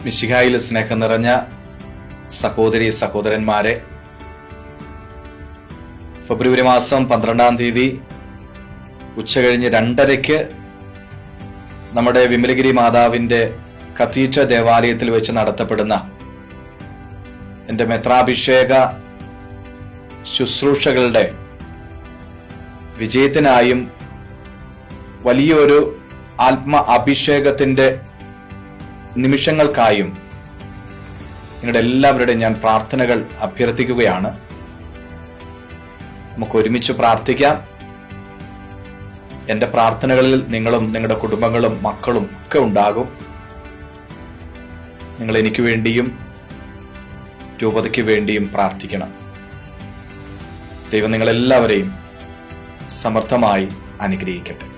മിശിഹായിൽ സ്നേഹം നിറഞ്ഞ സഹോദരി സഹോദരന്മാരെ ഫെബ്രുവരി മാസം പന്ത്രണ്ടാം തീയതി ഉച്ച ഉച്ചകഴിഞ്ഞ് രണ്ടരയ്ക്ക് നമ്മുടെ വിമലഗിരി മാതാവിന്റെ കത്തീഡ്ര ദേവാലയത്തിൽ വെച്ച് നടത്തപ്പെടുന്ന എന്റെ മെത്രാഭിഷേക ശുശ്രൂഷകളുടെ വിജയത്തിനായും വലിയൊരു ആത്മ അഭിഷേകത്തിന്റെ നിമിഷങ്ങൾക്കായും നിങ്ങളുടെ എല്ലാവരുടെയും ഞാൻ പ്രാർത്ഥനകൾ അഭ്യർത്ഥിക്കുകയാണ്. നമുക്ക് ഒരുമിച്ച് പ്രാർത്ഥിക്കാം. എന്റെ പ്രാർത്ഥനകളിൽ നിങ്ങളും നിങ്ങളുടെ കുടുംബങ്ങളും മക്കളും ഒക്കെ ഉണ്ടാകും. നിങ്ങൾ എനിക്ക് വേണ്ടിയും രൂപതയ്ക്ക് വേണ്ടിയും പ്രാർത്ഥിക്കണം. ദൈവം നിങ്ങളെല്ലാവരെയും സമർത്ഥമായി അനുഗ്രഹിക്കട്ടെ.